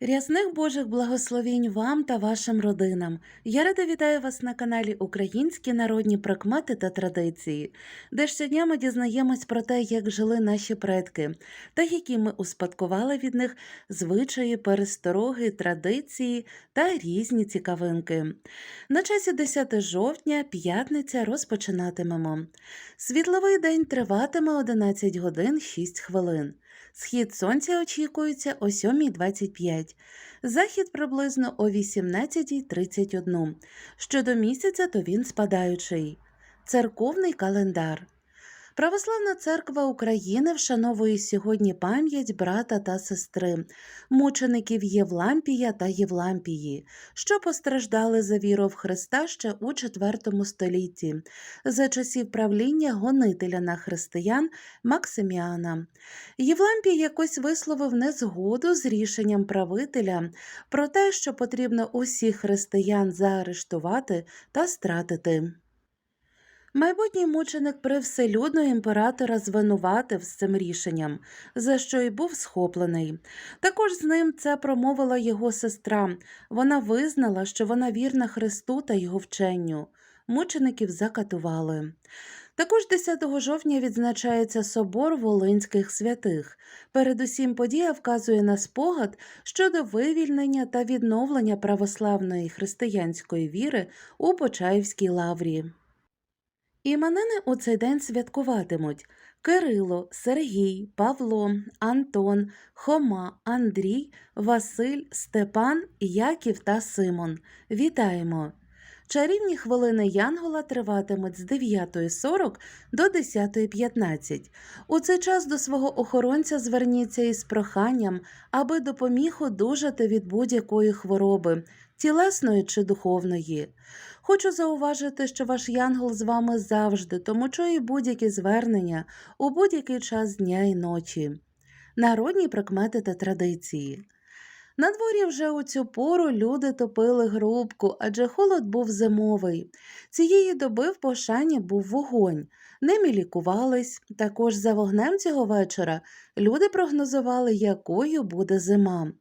Рясних Божих благословінь вам та вашим родинам. Я рада вітаю вас на каналі Українські народні прикмети та традиції, де щодня ми дізнаємось про те, як жили наші предки, та які ми успадкували від них звичаї, перестороги, традиції та різні цікавинки. На часі 10 жовтня, п'ятниця, розпочинатимемо. Світловий день триватиме 11 годин 6 хвилин. Схід сонця очікується о 7.25, захід приблизно о 18.31. Щодо місяця, то він спадаючий. Церковний календар. Православна церква України вшановує сьогодні пам'ять брата та сестри, мучеників Євлампія та Євлампії, що постраждали за віру в Христа ще у IV столітті, за часів правління гонителя на християн Максиміана. Євлампій якось висловив незгоду з рішенням правителя про те, що потрібно усіх християн заарештувати та стратити. Майбутній мученик привселюдно імператора звинуватив з цим рішенням, за що й був схоплений. Також з ним це промовила його сестра. Вона визнала, що вона вірна Христу та його вченню. Мучеників закатували. Також 10 жовтня відзначається собор Волинських святих. Передусім подія вказує на спогад щодо вивільнення та відновлення православної християнської віри у Почаївській лаврі. Іменини у цей день святкуватимуть Кирило, Сергій, Павло, Антон, Хома, Андрій, Василь, Степан, Яків та Симон. Вітаємо! Чарівні хвилини Янгола триватимуть з 9.40 до 10.15. У цей час до свого охоронця зверніться із проханням, аби допоміг одужати від будь-якої хвороби, тілесної чи духовної. Хочу зауважити, що ваш янгол з вами завжди, тому чує будь-які звернення у будь-який час дня і ночі. Народні прикмети та традиції. На дворі вже у цю пору люди топили грубку, адже холод був зимовий. Цієї доби в пошані був вогонь. Ними лікувались. Також за вогнем цього вечора люди прогнозували, якою буде зима.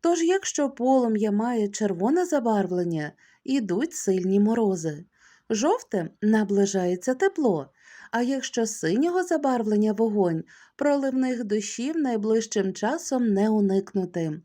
Тож, якщо полум'я має червоне забарвлення, ідуть сильні морози. Жовте наближається тепло, а якщо синього забарвлення вогонь, проливних дощів найближчим часом не уникнути.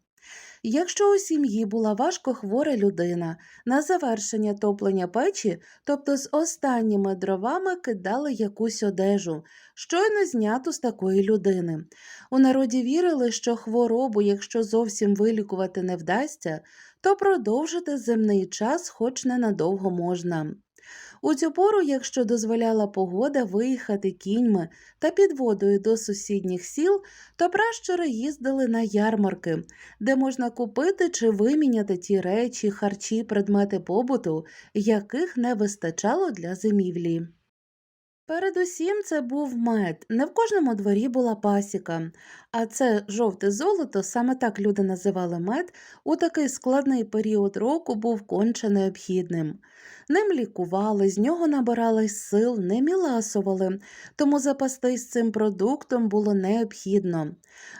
Якщо у сім'ї була важко хвора людина, на завершення топлення печі, тобто з останніми дровами кидали якусь одежу, щойно зняту з такої людини. У народі вірили, що хворобу, якщо зовсім вилікувати не вдасться, то продовжити земний час хоч ненадовго можна. У цю пору, якщо дозволяла погода виїхати кіньми та під водою до сусідніх сіл, то пращури їздили на ярмарки, де можна купити чи виміняти ті речі, харчі, предмети побуту, яких не вистачало для зимівлі. Передусім це був мед. Не в кожному дворі була пасіка, а це жовте золото, саме так люди називали мед, у такий складний період року був конче необхідним. Ним лікували, з нього набирали сил, ним і ласували, тому запастись цим продуктом було необхідно.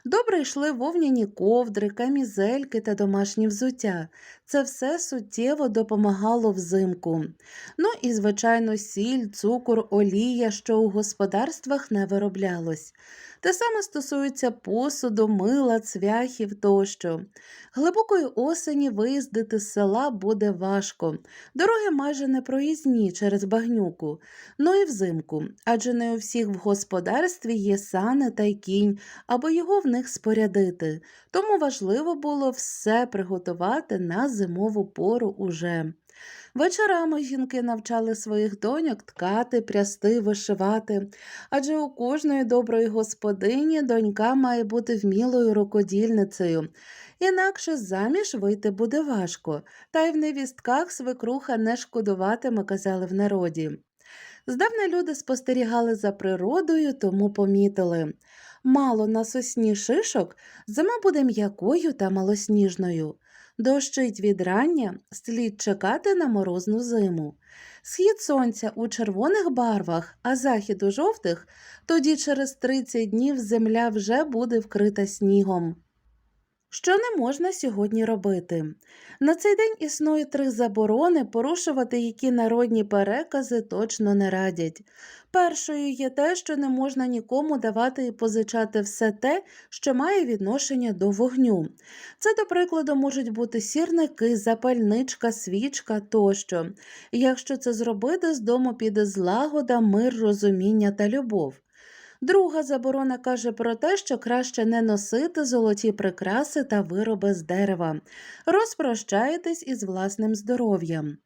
Добре йшли вовняні ковдри, камізельки та домашні взуття. Це все суттєво допомагало взимку. Ну і, звичайно, сіль, цукор, олія, що у господарствах не вироблялось. Те саме стосується посуду, мила, цвяхів тощо. Глибокої осені виїздити з села буде важко. Дороги майже не проїзні через багнюку, ну і взимку, адже не у всіх в господарстві є сани та й кінь, або його в них спорядити. Тому важливо було все приготувати на зимову пору уже. Вечорами жінки навчали своїх доньок ткати, прясти, вишивати, адже у кожної доброї господині донька має бути вмілою рукодільницею. Інакше заміж вийти буде важко, та й в невістках свекруха не шкодуватиме, казали в народі. Здавна люди спостерігали за природою, тому помітили. Мало на сосні шишок, зима буде м'якою та малосніжною. Дощить від рання, слід чекати на морозну зиму. Схід сонця у червоних барвах, а захід у жовтих, тоді через 30 днів земля вже буде вкрита снігом. Що не можна сьогодні робити? На цей день існує три заборони, порушувати які народні перекази точно не радять. Першою є те, що не можна нікому давати і позичати все те, що має відношення до вогню. Це, до прикладу, можуть бути сірники, запальничка, свічка тощо. Якщо це зробити, з дому піде злагода, мир, розуміння та любов. Друга заборона каже про те, що краще не носити золоті прикраси та вироби з дерева. Розпрощаєтесь із власним здоров'ям.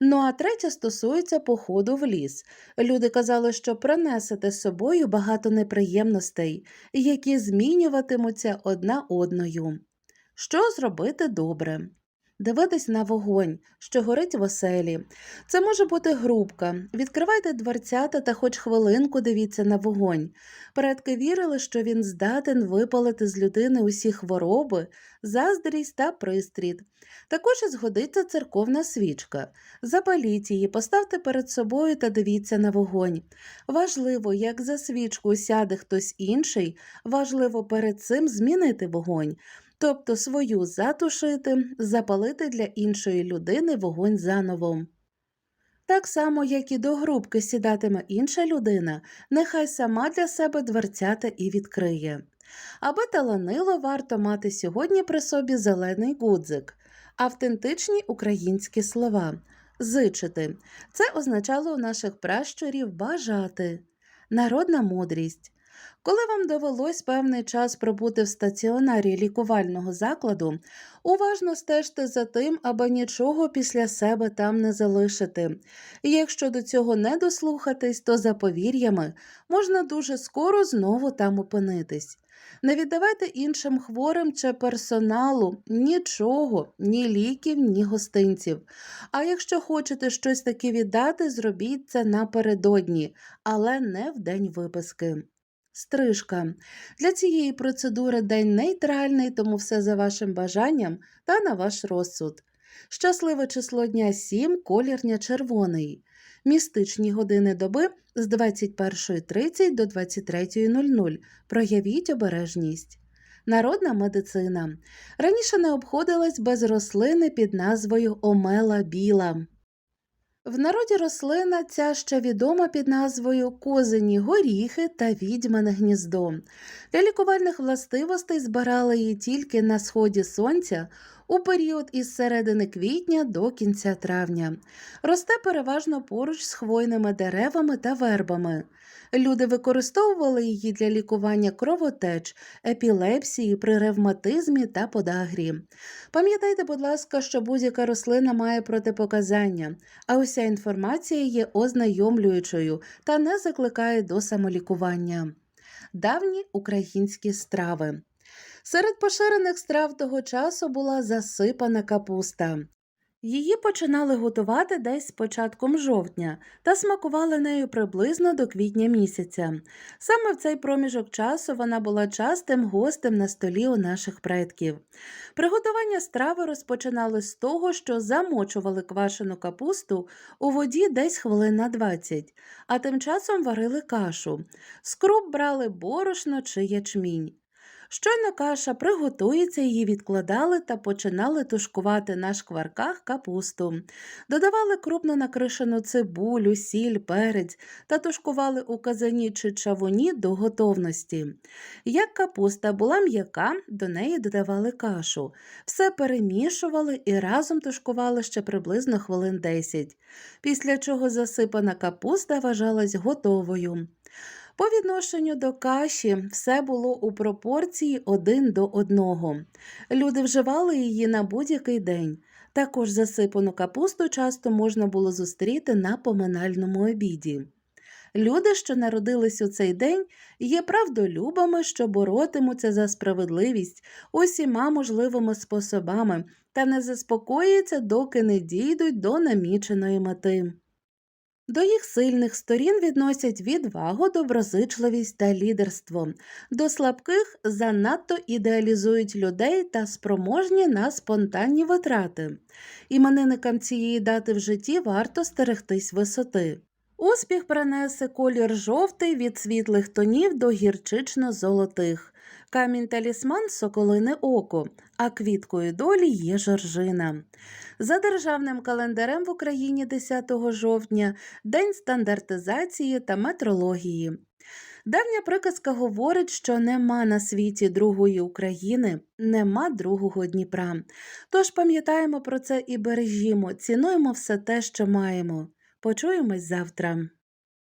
Ну а третя стосується походу в ліс. Люди казали, що принесете з собою багато неприємностей, які змінюватимуться одна одною. Що зробити добре? Дивитись на вогонь, що горить в оселі. Це може бути грубка. Відкривайте дверцята та хоч хвилинку дивіться на вогонь. Предки вірили, що він здатен випалити з людини усі хвороби, заздрість та пристріт. Також і згодиться церковна свічка. Запаліть її, поставте перед собою та дивіться на вогонь. Важливо, як за свічку сяде хтось інший, важливо перед цим змінити вогонь. Тобто свою затушити, запалити для іншої людини вогонь заново. Так само, як і до грубки сідатиме інша людина, нехай сама для себе дверцята і відкриє. Аби таланило, варто мати сьогодні при собі зелений гудзик, автентичні українські слова, зичити. Це означало у наших пращурів бажати, народна мудрість. Коли вам довелось певний час пробути в стаціонарі лікувального закладу, уважно стежте за тим, аби нічого після себе там не залишити. І якщо до цього не дослухатись, то за повір'ями можна дуже скоро знову там опинитись. Не віддавайте іншим хворим чи персоналу нічого, ні ліків, ні гостинців. А якщо хочете щось таке віддати, зробіть це напередодні, але не в день виписки. Стрижка. Для цієї процедури день нейтральний, тому все за вашим бажанням та на ваш розсуд. Щасливе число дня 7, колірня червоний. Містичні години доби з 21.30 до 23.00. Проявіть обережність. Народна медицина. Раніше не обходилась без рослини під назвою омела біла. В народі рослина ця ще відома під назвою козині горіхи та відьмане гніздо. Для лікувальних властивостей збирали її тільки на сході сонця у період із середини квітня до кінця травня. Росте переважно поруч з хвойними деревами та вербами. Люди використовували її для лікування кровотеч, епілепсії, при ревматизмі та подагрі. Пам'ятайте, будь ласка, що будь-яка рослина має протипоказання, а уся інформація є ознайомлюючою та не закликає до самолікування. Давні українські страви. Серед поширених страв того часу була засипана капуста. Її починали готувати десь з початком жовтня та смакували нею приблизно до квітня місяця. Саме в цей проміжок часу вона була частим гостем на столі у наших предків. Приготування страви розпочинали з того, що замочували квашену капусту у воді десь хвилин на 20, а тим часом варили кашу. З круп брали борошно чи ячмінь. Щойно каша приготується, її відкладали та починали тушкувати на шкварках капусту. Додавали крупно накришену цибулю, сіль, перець та тушкували у казані чи чавуні до готовності. Як капуста була м'яка, до неї додавали кашу. Все перемішували і разом тушкували ще приблизно хвилин 10, після чого засипана капуста вважалась готовою. По відношенню до каші все було у пропорції один до одного. Люди вживали її на будь-який день. Також засипану капусту часто можна було зустріти на поминальному обіді. Люди, що народились у цей день, є правдолюбами, що боротимуться за справедливість усіма можливими способами та не заспокоїться, доки не дійдуть до наміченої мети. До їх сильних сторін відносять відвагу, доброзичливість та лідерство. До слабких занадто ідеалізують людей та спроможні на спонтанні витрати. Іменинникам цієї дати в житті варто стерегтись висоти. Успіх принесе колір жовтий від світлих тонів до гірчично-золотих. Камінь талісман соколине око, а квіткою долі є жоржина. За державним календарем в Україні 10 жовтня День стандартизації та метрології. Давня приказка говорить, що нема на світі другої України, нема другого Дніпра. Тож пам'ятаємо про це і бережімо, цінуємо все те, що маємо. Почуємось завтра.